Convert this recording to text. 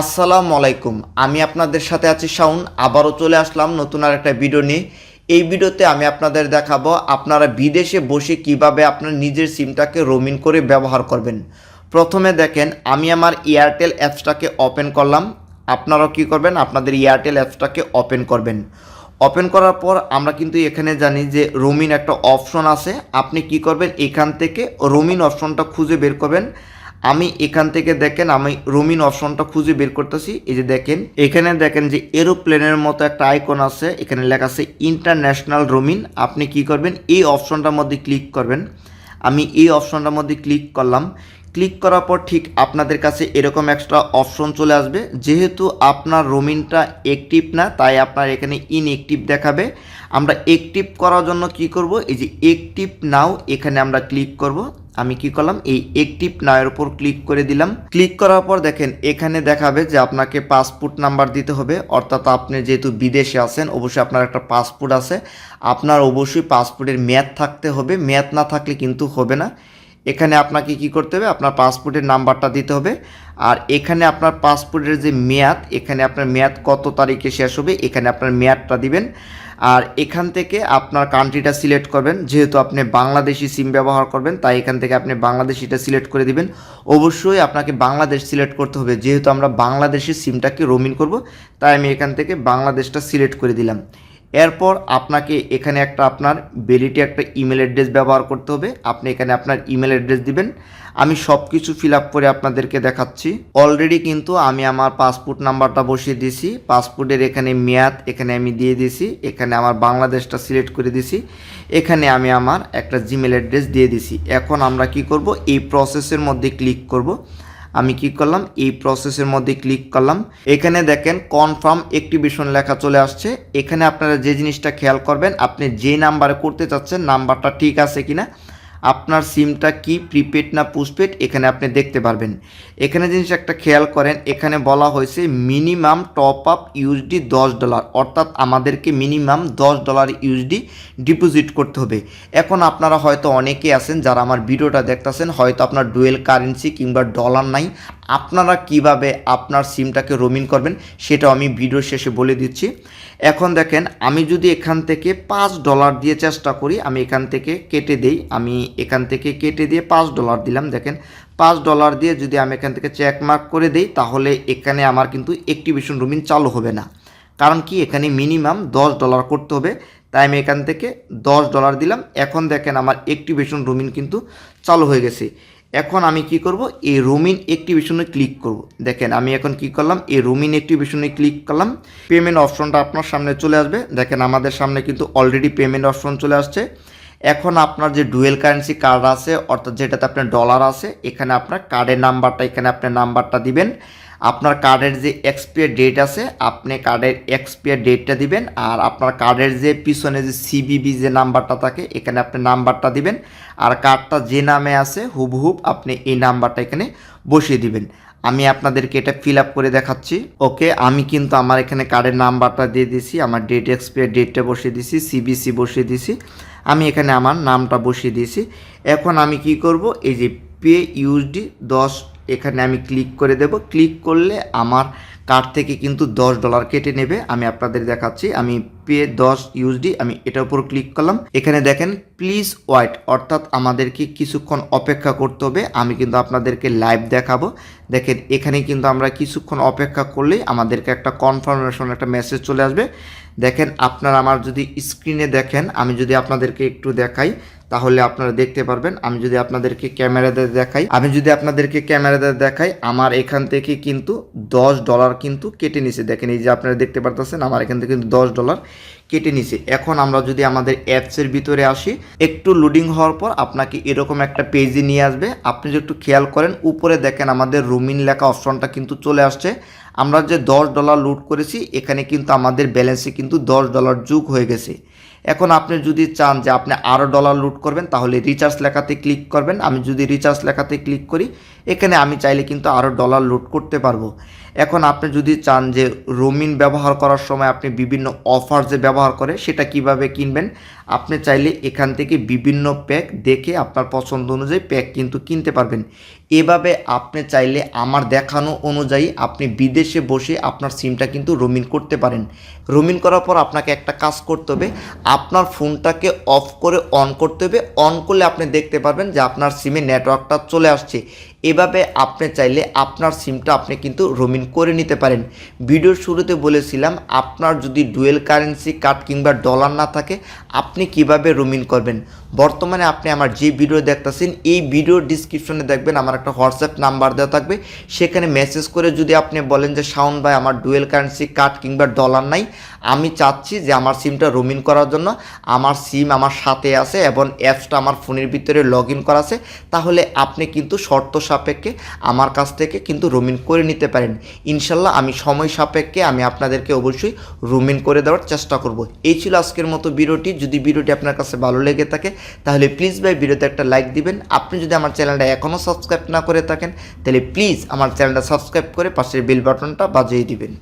আসসালামু আলাইকুম। আমি আপনাদের সাথে আছি শাউন আবারও চলে আসলাম নতুন আর একটা ভিডিও নিয়ে। এই ভিডিওতে আমি আপনাদের দেখাবো আপনারা বিদেশে বসে কীভাবে আপনার নিজের সিমটাকে রোমিন করে ব্যবহার করবেন। প্রথমে দেখেন, আমি আমার এয়ারটেল অ্যাপসটাকে ওপেন করলাম। আপনারাও কি করবেন? আপনাদের এয়ারটেল অ্যাপসটাকে ওপেন করবেন। ওপেন করার পর আমরা কিন্তু এখানে জানি যে রোমিন একটা অপশন আছে। আপনি কি করবেন? এখান থেকে রোমিন অপশনটা খুঁজে বের করবেন। আমি এখান থেকে দেখেন, আমি রোমিন অপশনটা খুঁজে বের করতেছি। এই যে দেখেন, এখানে দেখেন যে এরোপ্লেনের মতো একটা আইকন আছে। এখানে লেখা আছে ইন্টারন্যাশনাল রোমিন আপনি কি করবেন? এই অপশনটার মধ্যে ক্লিক করবেন। আমি এই অপশনটার মধ্যে ক্লিক করলাম। ক্লিক করার পর ঠিক আপনাদের কাছে এরকম একটা অপশন চলে আসবে। যেহেতু আপনার রোমিনটা অ্যাক্টিভ না, তাই আপনার এখানে ইনঅ্যাক্টিভ দেখাবে। আমরা অ্যাক্টিভ করার জন্য কি করব? এই যে অ্যাক্টিভ নাও এখানে আমরা ক্লিক করব। আমি কি করলাম? এই অ্যাক্টিভ নয়ের উপর ক্লিক করে দিলাম। ক্লিক করার পর দেখেন, এখানে দেখাবে যে আপনাকে পাসপোর্ট নাম্বার দিতে হবে। অর্থাৎ আপনি যেহেতু বিদেশে আছেন, অবশ্যই আপনার একটা পাসপোর্ট আছে। আপনার অবশ্যই পাসপোর্টের মেয়াদ থাকতে হবে। মেয়াদ না থাকলে কিন্তু হবে না। এখানে আপনাকে কি করতে হবে? আপনার পাসপোর্টের নাম্বারটা দিতে হবে। আর এখানে আপনার পাসপোর্টের যে মেয়াদ, এখানে আপনার মেয়াদ কত তারিখে শেষ হবে, এখানে আপনার মেয়াদটা দিবেন। আর এখান থেকে আপনার কান্ট্রিটা সিলেক্ট করবেন। যেহেতু আপনি বাংলাদেশি সিম ব্যবহার করবেন, তাই এখান থেকে আপনি বাংলাদেশিটা সিলেক্ট করে দিবেন। অবশ্যই আপনাকে বাংলাদেশ সিলেক্ট করতে হবে। যেহেতু আমরা বাংলাদেশি সিমটাকে রোমিন করব, তাই আমি এখান থেকে বাংলাদেশটা সিলেক্ট করে দিলাম। এরপর আপনাকে এখানে একটা আপনার ভ্যালিডি একটা ইমেল অ্যাড্রেস ব্যবহার করতে হবে। আপনি এখানে আপনার ইমেল অ্যাড্রেস দিবেন। আমি সব কিছু ফিল আপ করে আপনাদেরকে দেখাচ্ছি। অলরেডি কিন্তু আমি আমার পাসপোর্ট নাম্বারটা বসিয়ে দিয়েছি। পাসপোর্টের এখানে মেয়াদ এখানে আমি দিয়ে দিয়েছি। এখানে আমার বাংলাদেশটা সিলেক্ট করে দিয়েছি। এখানে আমি আমার একটা জিমেল অ্যাড্রেস দিয়ে দিছি এখন আমরা কি করব? এই প্রসেসের মধ্যে ক্লিক করব। আমি কি করলাম? এই প্রসেসের মধ্যে ক্লিক করলাম। এখানে দেখেন কনফার্ম অ্যাক্টিভেশন লেখা চলে আসছে। এখানে আপনারা যে জিনিসটা খেয়াল করবেন, আপনি যে নাম্বারে করতে চাচ্ছেন নাম্বারটা ঠিক আছে কিনা? আপনার সিমটা কি প্রিপেড না পোস্টপেড এখানে আপনি দেখতে পারবেন। এখানে জিনিস একটা খেয়াল করেন, এখানে বলা হয়েছে মিনিমাম টপ আপ ইউএসডি দশ ডলার অর্থাৎ আমাদেরকে মিনিমাম দশ ডলার ইউএসডি ডিপোজিট করতে হবে। এখন আপনারা হয়তো অনেকে আছেন যারা আমার ভিডিওটা দেখতেছেন, হয়তো আপনার ডুয়েল কারেন্সি কিংবা ডলার নাই আপনারা কীভাবে আপনার সিমটাকে রোমিন করবেন সেটা আমি ভিডিও শেষে বলে দিচ্ছি। এখন দেখেন, আমি যদি এখান থেকে পাঁচ ডলার দিয়ে চেষ্টা করি, আমি এখান থেকে কেটে দেই, আমি এখান থেকে কেটে দিয়ে পাঁচ ডলার দিলাম। দেখেন, পাঁচ ডলার দিয়ে যদি আমি এখান থেকে চেক মার্ক করে দেই, তাহলে এখানে আমার কিন্তু অ্যাক্টিভেশন রুমিন চালু হবে না। কারণ কি? এখানে মিনিমাম দশ ডলার করতে হবে। তাই আমি এখান থেকে দশ ডলার দিলাম। এখন দেখেন, আমার অ্যাক্টিভেশন রুমিন কিন্তু চালু হয়ে গেছে। এখন আমি কি করব? এই রোমিন অ্যাক্টিভেশনে ক্লিক করব। দেখেন, আমি এখন কি করলাম? এই রোমিন অ্যাক্টিভেশনে ক্লিক করলাম। পেমেন্ট অপশনটা আপনার সামনে চলে আসবে। দেখেন, আমাদের সামনে কিন্তু অলরেডি পেমেন্ট অপশন চলে আসছে। এখন আপনার যে ডুয়েল কারেন্সি কার্ড আছে, অর্থাৎ যেটাতে আপনার ডলার আছে, এখানে আপনার কার্ডের নাম্বারটা এখানে আপনার নাম্বারটা দিবেন। আপনার কার্ডের যে এক্সপায়ার ডেট আছে, আপনি কার্ডের এক্সপায়ার ডেটটা দিবেন, আর আপনার কার্ডের যে পিছনে যে সিবিবি যে নাম্বারটা থাকে, এখানে আপনি নাম্বারটা দিবেন। আর কার্ডটা যে নামে আছে হুবহুব আপনি এই নাম্বারটা এখানে বসিয়ে দিবেন। আমি আপনাদেরকে এটা ফিল আপ করে দেখাচ্ছি। ওকে আমি কিন্তু আমার এখানে কার্ডের নাম্বারটা দিয়ে দিছি আমার ডেট এক্সপায়ার ডেটটা বসিয়ে দিছি সিবিসি বসিয়ে দিছি আমি এখানে আমার নামটা বসিয়ে দিয়েছি। এখন আমি কি করব? এই যে পে ইউজডি দশ, এখানে আমি ক্লিক করে দেব। ক্লিক করলে আমার কার্ড থেকে কিন্তু দশ ডলার কেটে নেবে। আমি আপনাদের দেখাচ্ছি। আমি পে দশ ইউজডি আমি এটার উপর ক্লিক করলাম। এখানে দেখেন প্লিজ ওয়াইট অর্থাৎ আমাদেরকে কিছুক্ষণ অপেক্ষা করতে হবে। আমি কিন্তু আপনাদেরকে লাইভ দেখাবো। দেখেন, এখানে কিন্তু আমরা কিছুক্ষণ অপেক্ষা করলেই আমাদেরকে একটা কনফার্মেশন একটা মেসেজ চলে আসবে। দেখেন, আপনারা আমার যদি স্ক্রিনে দেখেন, আমি যদি আপনাদেরকে একটু দেখাই, তাহলে আপনারা দেখতে পারবেন। আমি যদি আপনাদেরকে ক্যামেরাতে দেখাই, আমি যদি আপনাদেরকে ক্যামেরাতে দেখাই, আমার এখান থেকে কিন্তু দশ ডলার কিন্তু কেটে নিছে। দেখেন, এই যে আপনারা দেখতে পারতেছেন, আমার এখান থেকে কিন্তু দশ ডলার কেটে নিছে। এখন আমরা যদি আমাদের অ্যাপসের ভিতরে আসি, একটু লোডিং হওয়ার পর আপনাকে এরকম একটা পেজে নিয়ে আসবে। আপনি যদি একটু খেয়াল করেন, উপরে দেখেন আমাদের রুমিন লেখা অপশনটা কিন্তু চলে আসছে। আমরা যে দশ ডলার লুট করেছি, এখানে কিন্তু আমাদের ব্যালেন্সে কিন্তু দশ ডলার যোগ হয়ে গেছে। এখন আপনি যদি চান যে আপনি আরও ডলার লুট করবেন, তাহলে রিচার্জ লেখাতে ক্লিক করবেন। আমি যদি রিচার্জ লেখাতে ক্লিক করি, এখানে আমি চাইলে কিন্তু আরও ডলার লুট করতে পারব। এখন আপনি যদি চান যে রোমিন ব্যবহার করার সময় আপনি বিভিন্ন অফার যে ব্যবহার করে, সেটা কীভাবে কিনবেন, আপনি চাইলে এখান থেকে বিভিন্ন প্যাক দেখে আপনার পছন্দ অনুযায়ী প্যাক কিন্তু কিনতে পারবেন। এভাবে আপনি চাইলে আমার দেখানো অনুযায়ী আপনি বিদেশে বসে আপনার সিমটা কিন্তু রোমিন করতে পারেন। রোমিন করার পর আপনাকে একটা কাজ করতে হবে, আপনার ফোনটাকে অফ করে অন করতে হবে। অন করলে আপনি দেখতে পারবেন যে আপনার সিমে নেটওয়ার্কটা চলে আসছে। এভাবে আপনি চাইলে আপনার সিমটা আপনি কিন্তু রোমিন করে নিতে পারেন। ভিডিওর শুরুতে বলেছিলাম, আপনার যদি ডুয়েল কারেন্সি কার্ড কিংবা ডলার না থাকে, আপনি কীভাবে রোমিন করবেন? বর্তমানে আপনি আমার যে ভিডিও দেখতেছেন, এই ভিডিওর ডিসক্রিপশনে দেখবেন আমার একটা হোয়াটসঅ্যাপ নাম্বার দেওয়া থাকবে। সেখানে মেসেজ করে যদি আপনি বলেন যে, শাওন ভাই, আমার ডুয়েল কারেন্সি কার্ড কিংবা ডলার নাই, আমি চাচ্ছি যে আমার সিমটা রোমিন করার জন্য। আমার সিম আমার সাথে আছে এবং অ্যাপসটা আমার ফোনের ভিতরে লগ ইন করা আছে। তাহলে আপনি কিন্তু শর্ত সাপেক্ষে আমার কাছ থেকে কিন্তু রোমিন করে নিতে পারেন। ইনশাল্লাহ আমি সময় সাপেক্ষে আমি আপনাদেরকে অবশ্যই রোমিন করে দেওয়ার চেষ্টা করব। এই ছিল আজকের মতো ভিডিওটি যদি ভিডিওটি আপনার কাছে ভালো লেগে থাকে তাহলে প্লিজ ভাই ভিডিওতে একটা লাইক দিবেন। আপনি যদি আমার চ্যানেলটা এখনও সাবস্ক্রাইব না করে থাকেন, তাহলে প্লিজ আমার চ্যানেলটা সাবস্ক্রাইব করে পাশের বেল বাটনটা বাজিয়ে দিবেন।